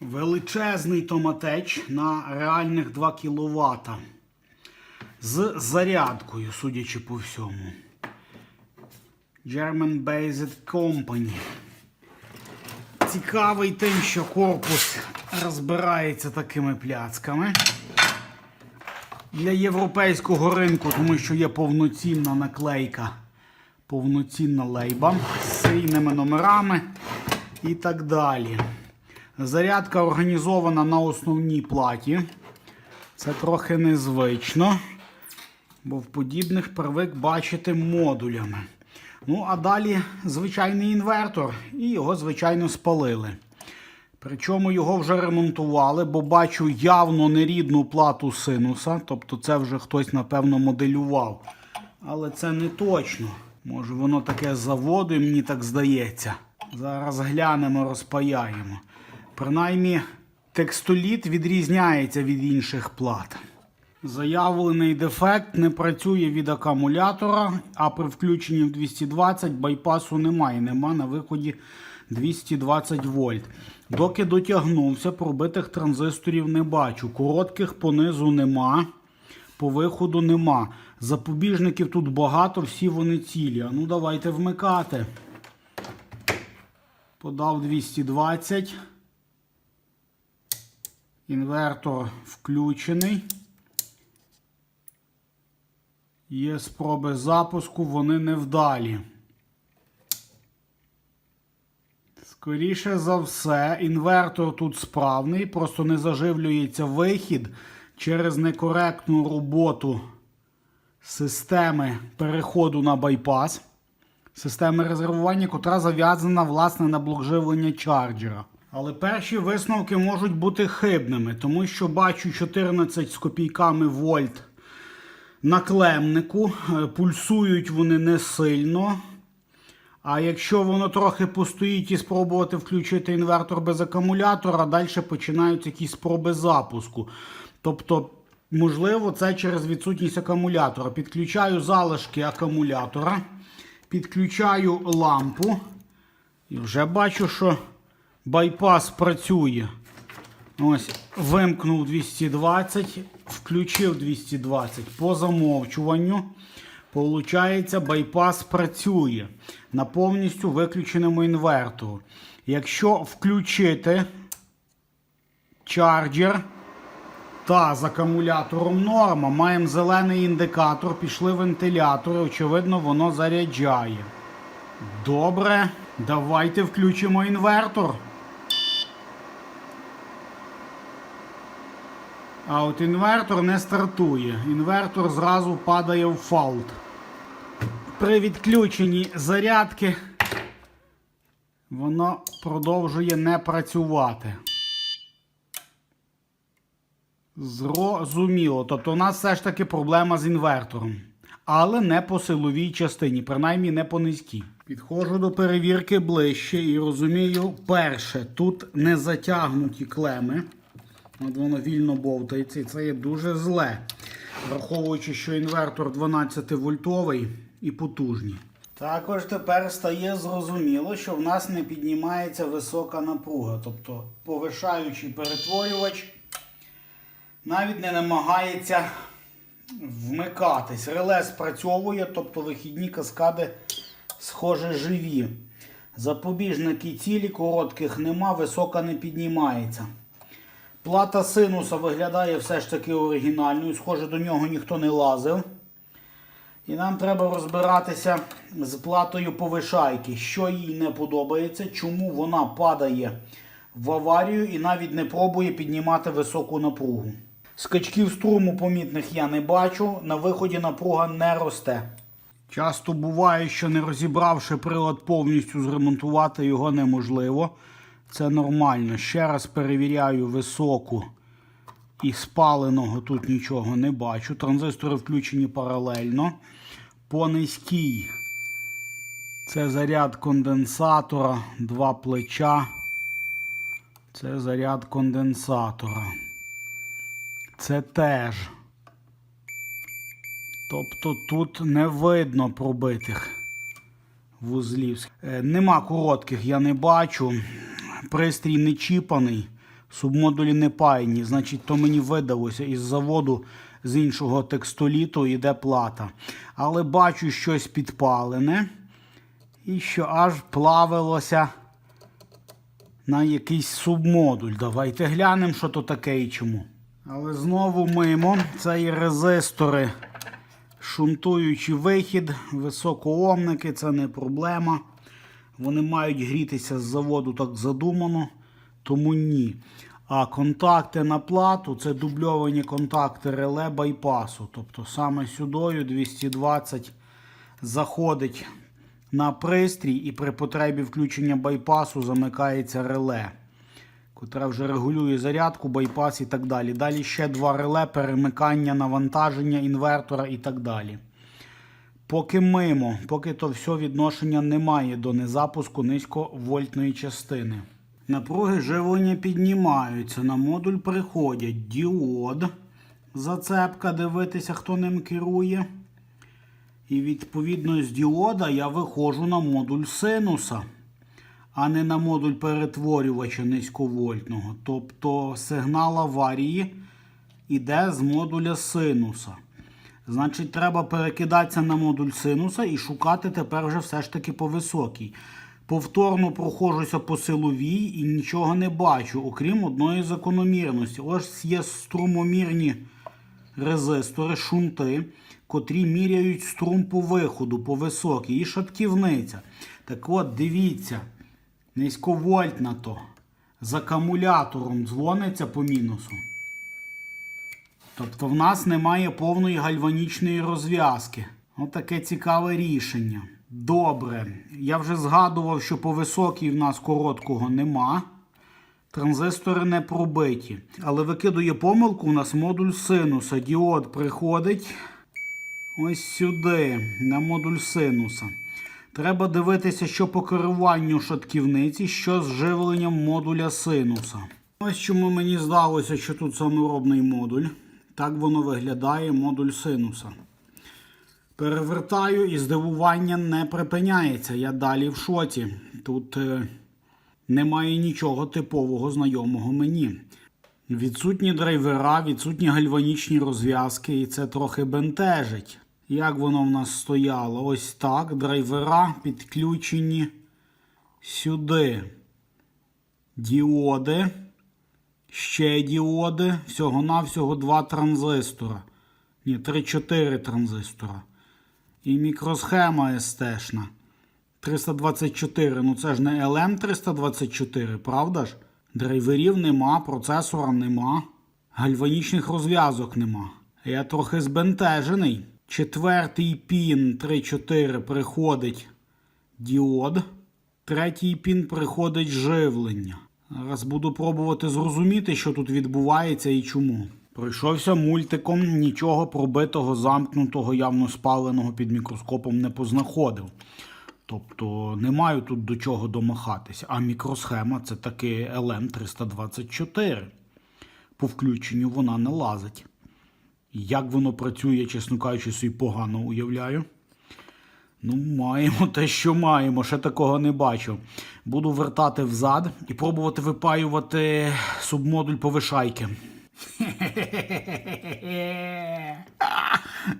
Величезний томатеч на реальних 2 кВт. З зарядкою, судячи по всьому. German Based Company. Цікавий тим, що корпус розбирається такими пляцками. Для європейського ринку, тому що є повноцінна наклейка, повноцінна лейба з серійними номерами і так далі. Зарядка організована на основній платі. Це трохи незвично, бо в подібних привик бачити модулями. Ну, а далі звичайний інвертор, і його, звичайно, спалили. Причому його вже ремонтували, бо бачу явно нерідну плату синуса. Тобто це вже хтось, напевно, моделював. Але це не точно. Може воно таке з заводу, і мені так здається. Зараз глянемо, розпаяємо. Принаймні, текстоліт відрізняється від інших плат. Заявлений дефект не працює від акумулятора, а при включенні в 220 байпасу немає. Нема на виході 220 вольт. Доки дотягнувся, пробитих транзисторів не бачу. Коротких понизу нема, по виходу нема. Запобіжників тут багато, всі вони цілі. А ну давайте вмикати. Подав 220. Інвертор включений. Є спроби запуску, вони невдалі. Скоріше за все, інвертор тут справний, просто не заживлюється вихід через некоректну роботу системи переходу на байпас, системи резервування, котра зав'язана власне на блок живлення чарджера. Але перші висновки можуть бути хибними, тому що бачу 14 з копійками вольт на клемнику, е, пульсують вони не сильно. А якщо воно трохи постоїть і спробувати включити інвертор без акумулятора, далі починаються якісь спроби запуску. Тобто, можливо, це через відсутність акумулятора. Підключаю залишки акумулятора, підключаю лампу. І вже бачу, що байпас працює. Ось, вимкнув 220, включив 220 по замовчуванню. Получається, байпас працює на повністю виключеному інвертору. Якщо включити чарджер та з акумулятором норма, маємо зелений індикатор, пішли вентилятори, очевидно, воно заряджає. Добре, давайте включимо інвертор. А от інвертор не стартує. Інвертор зразу падає в фаут. При відключенні зарядки воно продовжує не працювати. Зрозуміло. Тобто у нас все ж таки проблема з інвертором. Але не по силовій частині, принаймні не по низькій. Підходжу до перевірки ближче і розумію, перше, тут не затягнуті клеми. От воно вільно бовтається, і це є дуже зле. Враховуючи, що інвертор 12 вольтовий і потужний. Також тепер стає зрозуміло, що в нас не піднімається висока напруга. Тобто повишаючий перетворювач навіть не намагається вмикатись. Реле спрацьовує, тобто вихідні каскади, схоже, живі. Запобіжники цілі, коротких нема, висока не піднімається. Плата синуса виглядає все ж таки оригінальною, схоже, до нього ніхто не лазив. І нам треба розбиратися з платою повишайки, що їй не подобається, чому вона падає в аварію і навіть не пробує піднімати високу напругу. Скачків струму помітних я не бачу, на виході напруга не росте. Часто буває, що не розібравши прилад повністю зремонтувати його неможливо. Це нормально. Ще раз перевіряю високу і спаленого тут нічого не бачу. Транзистори включені паралельно. По низькій це заряд конденсатора, два плеча. Це заряд конденсатора. Це теж. Тобто тут не видно пробитих вузлів. Е, Нема коротких, я не бачу. Пристрій не чіпаний. Субмодулі не паяні, значить, то мені видалося із заводу з іншого текстоліту йде плата. Але бачу щось підпалене і що аж плавилося на якийсь субмодуль. Давайте глянемо, що то таке і чому. Але знову мимо. Це є резистори, шунтуючий вихід, високоомники, це не проблема. Вони мають грітися з заводу, так задумано, тому ні. А контакти на плату це дубльовані контакти реле байпасу. Тобто саме сюдою 220 заходить на пристрій і при потребі включення байпасу замикається реле, котре вже регулює зарядку, байпас і так далі. Далі ще два реле, перемикання навантаження інвертора і так далі. Поки мимо, поки то все відношення немає до незапуску низьковольтної частини. Напруги живлення піднімаються. На модуль приходять діод, зацепка, дивитися, хто ним керує. І відповідно з діода я виходжу на модуль синуса, а не на модуль перетворювача низьковольтного. Тобто сигнал аварії йде з модуля синуса. Значить, треба перекидатися на модуль синуса і шукати тепер вже все ж таки по високій. Повторно проходжуся по силовій і нічого не бачу, окрім одної закономірності. Ось є струмомірні резистори, шунти, котрі міряють струм по виходу, по високій, і шатківниця. Так от, дивіться, низьковольтна то з акумулятором дзвониться по мінусу. Тобто в нас немає повної гальванічної розв'язки. Отаке цікаве рішення. Добре. Я вже згадував, що по високій в нас короткого нема. Транзистори не пробиті. Але викидує помилку у нас модуль синуса. Діод приходить ось сюди, на модуль синуса. Треба дивитися, що по керуванню шатківниці, що з живленням модуля синуса. Ось чому мені здалося, що тут саморобний модуль. Так воно виглядає модуль синуса. Перевертаю і здивування не припиняється. Я далі в шоці. Тут е, немає нічого типового знайомого мені. Відсутні драйвера, відсутні гальванічні розв'язки, і це трохи бентежить. Як воно в нас стояло? Ось так. Драйвера підключені сюди. Діоди. Ще діоди. Всього-навсього два транзистора. Ні, 3-4 транзистора. І мікросхема СТшна. 324. Ну це ж не LM324, правда ж? Драйверів нема, процесора нема, гальванічних розв'язок нема. Я трохи збентежений. Четвертий пін 3-4 приходить діод. Третій пін приходить живлення. Зараз буду пробувати зрозуміти, що тут відбувається і чому. Пройшовся мультиком, нічого пробитого, замкнутого, явно спаленого під мікроскопом не познаходив. Тобто не маю тут до чого домахатися. А мікросхема це таки LM324. По включенню вона не лазить. Як воно працює, чесно кажучи, собі погано уявляю. Ну, маємо те, що маємо, ще такого не бачив. Буду вертати взад і пробувати випаювати субмодуль повишайки.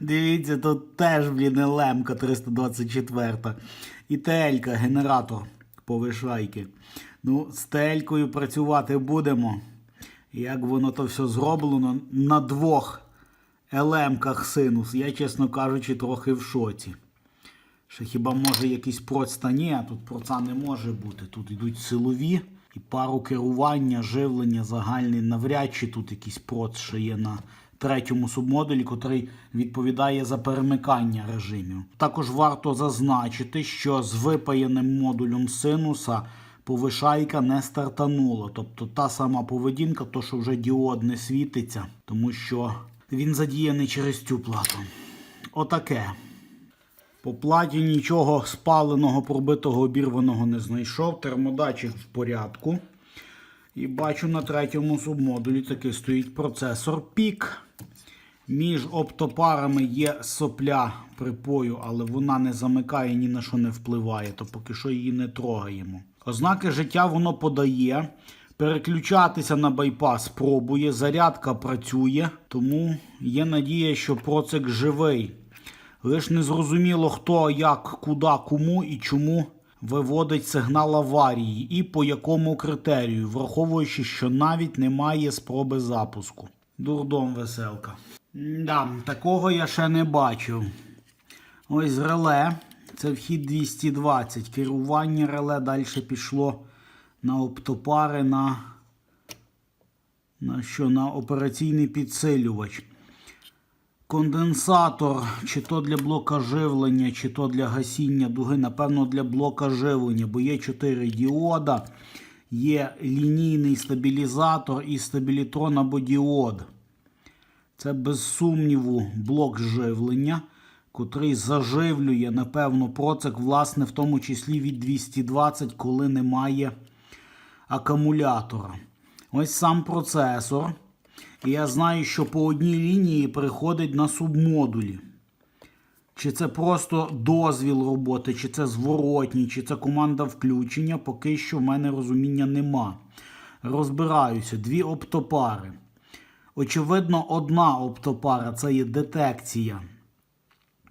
Дивіться, тут теж, блін, лемка 324. І телька, генератор повишайки. Ну, з телькою працювати будемо. Як воно то все зроблено на двох елемках синус, я, чесно кажучи, трохи в шоці. Ще хіба може якийсь проц та ні, тут проца не може бути. Тут йдуть силові і пару керування, живлення, загальний. Навряд чи тут якийсь проц ще є на третьому субмодулі, котрий відповідає за перемикання режимів. Також варто зазначити, що з випаяним модулем синуса повишайка не стартанула. Тобто та сама поведінка, то що вже діод не світиться, тому що він задіяний через цю плату. Отаке. По платі нічого спаленого, пробитого, обірваного не знайшов. Термодатчик в порядку. І бачу на третьому субмодулі таки стоїть процесор пік. Між оптопарами є сопля припою, але вона не замикає, ні на що не впливає, то поки що її не трогаємо. Ознаки життя воно подає. Переключатися на байпас пробує, зарядка працює, тому є надія, що процик живий. Лиш не зрозуміло, хто, як, куди, кому і чому виводить сигнал аварії і по якому критерію, враховуючи, що навіть немає спроби запуску. Дурдом веселка. Да, такого я ще не бачив. Ось реле. Це вхід 220. Керування реле далі пішло на оптопари, на, на що? На операційний підсилювач. Конденсатор, чи то для блока живлення, чи то для гасіння дуги, напевно, для блока живлення, бо є 4 діода, є лінійний стабілізатор і стабілітрон або діод. Це без сумніву блок живлення, котрий заживлює, напевно, процик, власне, в тому числі від 220, коли немає акумулятора. Ось сам процесор. І я знаю, що по одній лінії приходить на субмодулі. Чи це просто дозвіл роботи, чи це зворотній, чи це команда включення, поки що в мене розуміння нема. Розбираюся, дві оптопари. Очевидно, одна оптопара це є детекція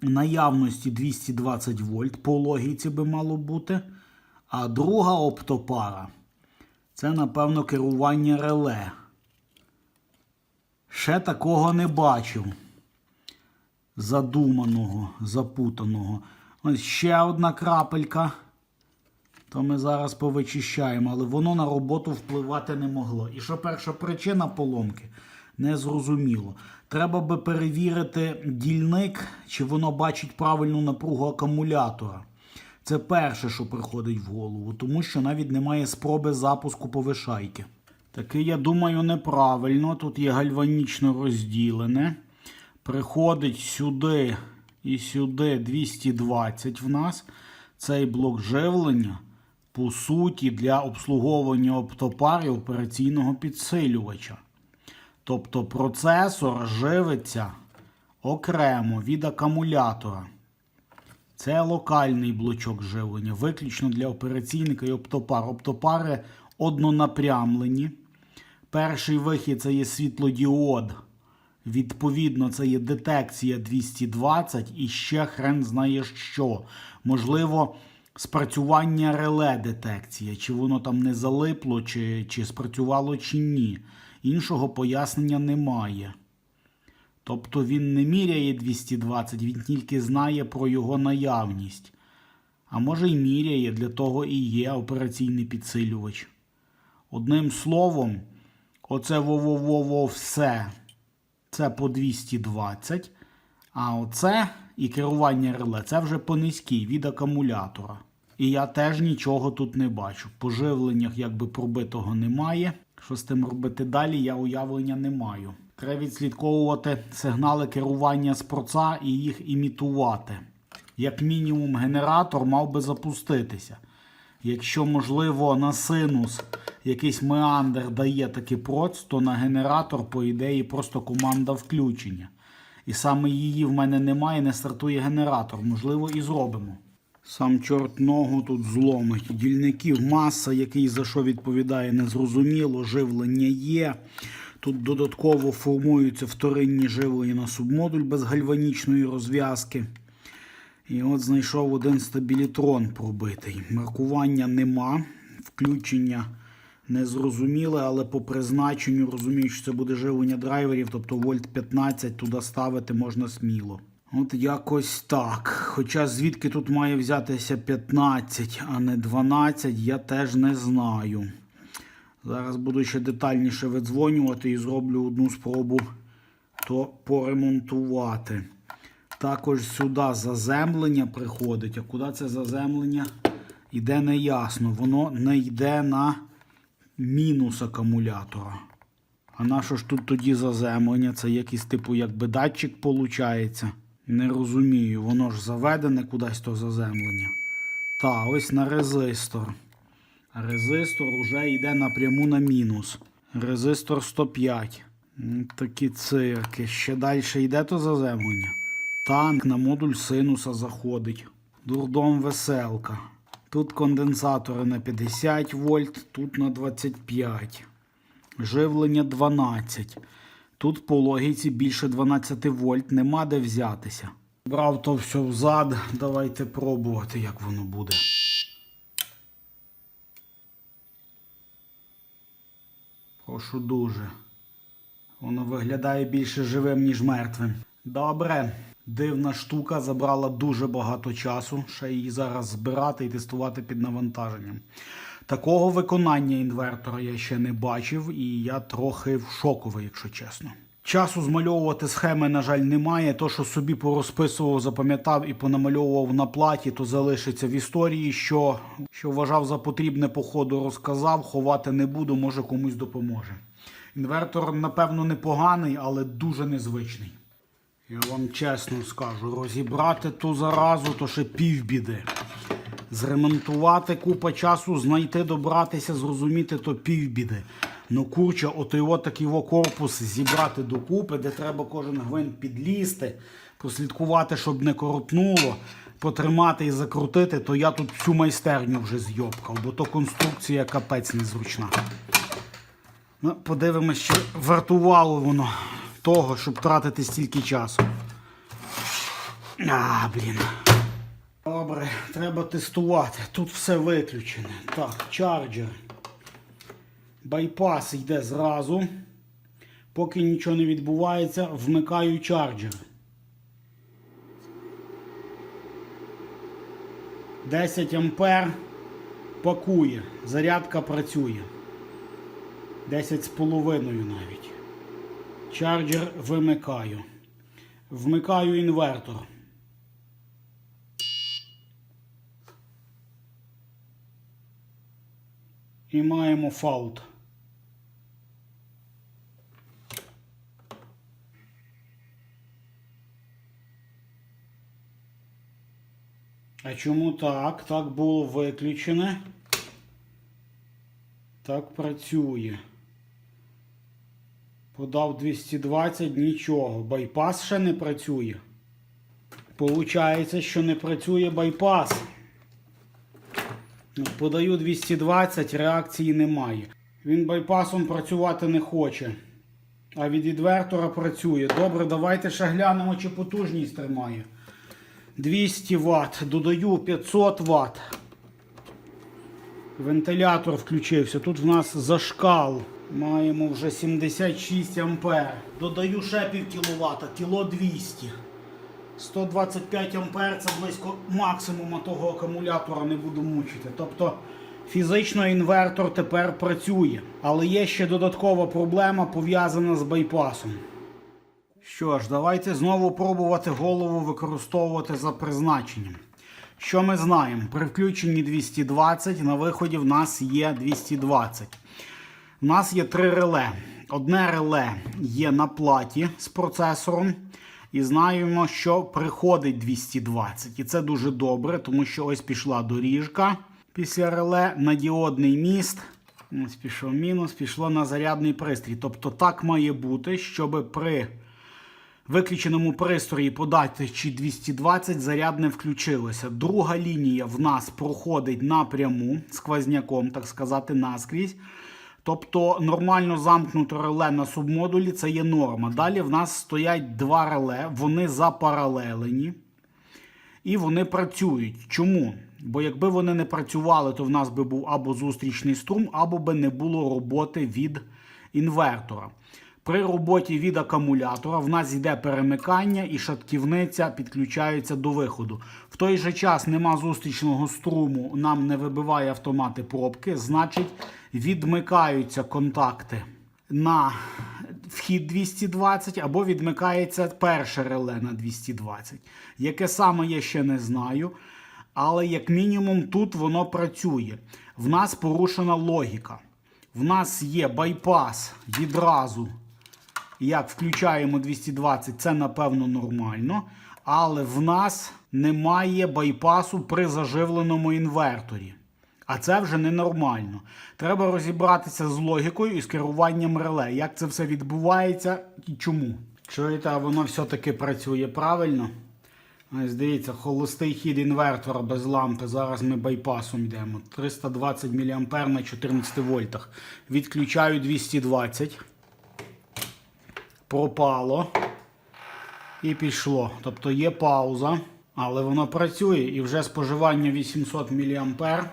наявності 220 вольт, по логіці би мало бути. А друга оптопара це, напевно, керування реле. Ще такого не бачив. Задуманого, запутаного. Ось ще одна крапелька. То ми зараз повичищаємо, але воно на роботу впливати не могло. І що перша причина поломки? Незрозуміло. Треба би перевірити дільник, чи воно бачить правильну напругу акумулятора. Це перше, що приходить в голову, тому що навіть немає спроби запуску повишайки. Таке, я думаю, неправильно. Тут є гальванічно розділене. Приходить сюди і сюди 220 в нас. Цей блок живлення, по суті, для обслуговування оптопари операційного підсилювача. Тобто процесор живиться окремо від акумулятора. Це локальний блочок живлення, виключно для операційника і оптопар. Оптопари однонапрямлені. Перший вихід це є світлодіод. Відповідно, це є детекція 220 і ще хрен знає що. Можливо, спрацювання реле детекція, чи воно там не залипло, чи, чи спрацювало, чи ні. Іншого пояснення немає. Тобто він не міряє 220, він тільки знає про його наявність. А може й міряє, для того і є операційний підсилювач. Одним словом, оце во-во-во-во все. Це по 220. А оце і керування реле це вже по низькій від акумулятора. І я теж нічого тут не бачу. По живленнях якби пробитого немає. Що з тим робити далі, я уявлення не маю. Треба відслідковувати сигнали керування з проца і їх імітувати. Як мінімум, генератор мав би запуститися. Якщо, можливо, на синус якийсь меандр дає такий проц, то на генератор, по ідеї, просто команда включення. І саме її в мене немає, не стартує генератор. Можливо, і зробимо. Сам чорт ногу тут зломить. Дільників маса, який за що відповідає, незрозуміло. Живлення є. Тут додатково формуються вторинні живлення на субмодуль без гальванічної розв'язки. І от знайшов один стабілітрон пробитий. Маркування нема. Включення незрозуміле, але по призначенню розумію, що це буде живлення драйверів, тобто вольт 15 туди ставити можна сміло. От якось так. Хоча звідки тут має взятися 15, а не 12, я теж не знаю. Зараз буду ще детальніше видзвонювати і зроблю одну спробу то поремонтувати. Також сюди заземлення приходить. А куди це заземлення? Іде неясно. Воно не йде на мінус акумулятора. А на що ж тут тоді заземлення? Це якийсь типу якби датчик виходить. Не розумію, воно ж заведене кудись то заземлення. Та, ось на резистор. Резистор вже йде напряму на мінус. Резистор 105. Такі цирки. Ще далі йде то заземлення. Танк на модуль синуса заходить. Дурдом веселка. Тут конденсатори на 50 вольт, тут на 25. Живлення 12. Тут по логіці більше 12 вольт, нема де взятися. Брав то все взад, давайте пробувати, як воно буде. Прошу дуже. Воно виглядає більше живим, ніж мертвим. Добре. Дивна штука забрала дуже багато часу. Ще її зараз збирати і тестувати під навантаженням. Такого виконання інвертора я ще не бачив, і я трохи в шоковий, якщо чесно. Часу змальовувати схеми, на жаль, немає. То, що собі порозписував, запам'ятав і понамальовував на платі, то залишиться в історії. Що, що вважав за потрібне по ходу розказав, ховати не буду, може комусь допоможе. Інвертор, напевно, непоганий, але дуже незвичний. Я вам чесно скажу, розібрати ту заразу, то ще півбіди. Зремонтувати купа часу, знайти, добратися, зрозуміти, то півбіди. Ну курча, от такий во корпус зібрати докупи, де треба кожен гвинт підлізти, прослідкувати, щоб не коротнуло, потримати і закрутити, то я тут всю майстерню вже зйобкав, бо то конструкція капець незручна. Ну, подивимось, чи вартувало воно того, щоб тратити стільки часу. А, блін. Добре, треба тестувати. Тут все виключене. Так, чарджер. Байпас йде зразу. Поки нічого не відбувається, вмикаю чарджер. 10 ампер пакує. Зарядка працює. 10 з половиною навіть. Чарджер вимикаю. Вмикаю інвертор. І маємо фаут. А чому так? Так було виключене. Так працює. Подав 220, нічого. Байпас ще не працює. Получається, що не працює байпас. Подаю 220, реакції немає. Він байпасом працювати не хоче. А від інвертора працює. Добре, давайте ще глянемо, чи потужність тримає. 200 Вт. Додаю 500 Вт. Вентилятор включився. Тут в нас зашкал. Маємо вже 76 ампер. Додаю ще пів кіловата, кіло 200. 125 ампер це близько максимума того акумулятора не буду мучити. Тобто фізично інвертор тепер працює. Але є ще додаткова проблема пов'язана з байпасом. Що ж, давайте знову пробувати голову використовувати за призначенням. Що ми знаємо? При включенні 220 на виході в нас є 220. У нас є три реле. Одне реле є на платі з процесором. І знаємо, що приходить 220. І це дуже добре, тому що ось пішла доріжка після реле на діодний міст. Ось пішов мінус, пішло на зарядний пристрій. Тобто так має бути, щоб при виключеному пристрої подачі 220 заряд не включилося. Друга лінія в нас проходить напряму сквозняком, так сказати, наскрізь. Тобто нормально замкнуте реле на субмодулі це є норма. Далі в нас стоять два реле, вони запаралелені і вони працюють. Чому? Бо якби вони не працювали, то в нас би був або зустрічний струм, або би не було роботи від інвертора. При роботі від акумулятора в нас йде перемикання і шатківниця підключається до виходу. В той же час нема зустрічного струму, нам не вибиває автомати пробки, значить відмикаються контакти на вхід 220 або відмикається перше реле на 220. Яке саме я ще не знаю. Але як мінімум тут воно працює. В нас порушена логіка. В нас є байпас відразу. Як включаємо 220, це напевно нормально. Але в нас немає байпасу при заживленому інверторі. А це вже ненормально. Треба розібратися з логікою і з керуванням реле. Як це все відбувається і чому. Чуєте, а воно все-таки працює правильно. Ось дивіться, холостий хід інвертора без лампи. Зараз ми байпасом йдемо. 320 мА на 14 вольтах. Відключаю 220. Пропало. І пішло. Тобто є пауза, але воно працює і вже споживання 800 мА.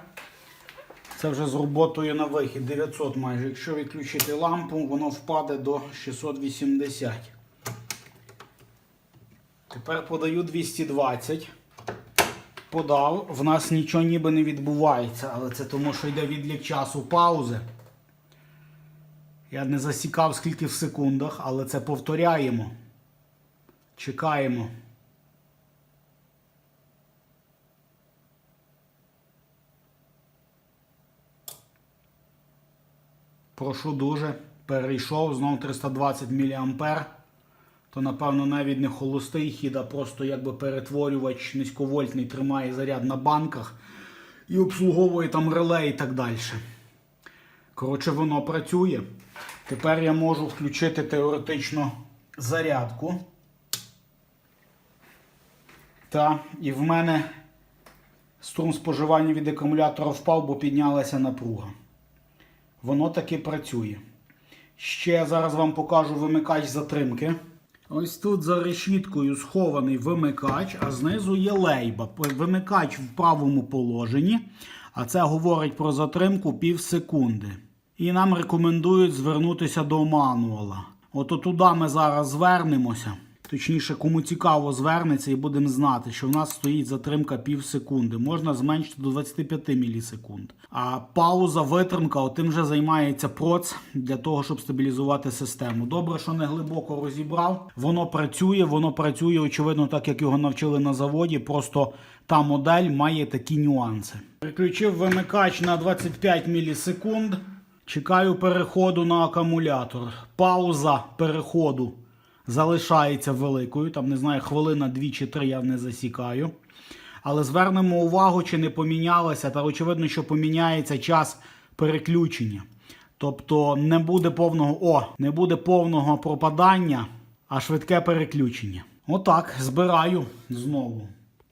Це вже з роботою на вихід 900 майже. Якщо відключити лампу, воно впаде до 680. Тепер подаю 220. Подав. В нас нічого ніби не відбувається, але це тому, що йде відлік часу паузи. Я не засікав скільки в секундах, але це повторяємо. Чекаємо. Прошу дуже. Перейшов, знову 320 мА. То, напевно, навіть не холостий хід, а просто якби перетворювач низьковольтний тримає заряд на банках і обслуговує там реле і так далі. Коротше, воно працює. Тепер я можу включити теоретично зарядку. Та, і в мене струм споживання від акумулятора впав, бо піднялася напруга. Воно таки працює. Ще зараз вам покажу вимикач затримки. Ось тут за решіткою схований вимикач, а знизу є лейба. Вимикач в правому положенні, а це говорить про затримку пів секунди. І нам рекомендують звернутися до мануала. Ото туди ми зараз звернемося. Точніше, кому цікаво, звернеться і будемо знати, що в нас стоїть затримка пів секунди. Можна зменшити до 25 мілісекунд. А пауза, витримка, отим вже займається проц для того, щоб стабілізувати систему. Добре, що не глибоко розібрав. Воно працює, воно працює, очевидно, так як його навчили на заводі. Просто та модель має такі нюанси. Переключив вимикач на 25 мілісекунд. Чекаю переходу на акумулятор. Пауза переходу залишається великою. Там, не знаю, хвилина, дві чи три я не засікаю. Але звернемо увагу, чи не помінялося, та очевидно, що поміняється час переключення. Тобто не буде повного о, не буде повного пропадання, а швидке переключення. Отак, збираю знову.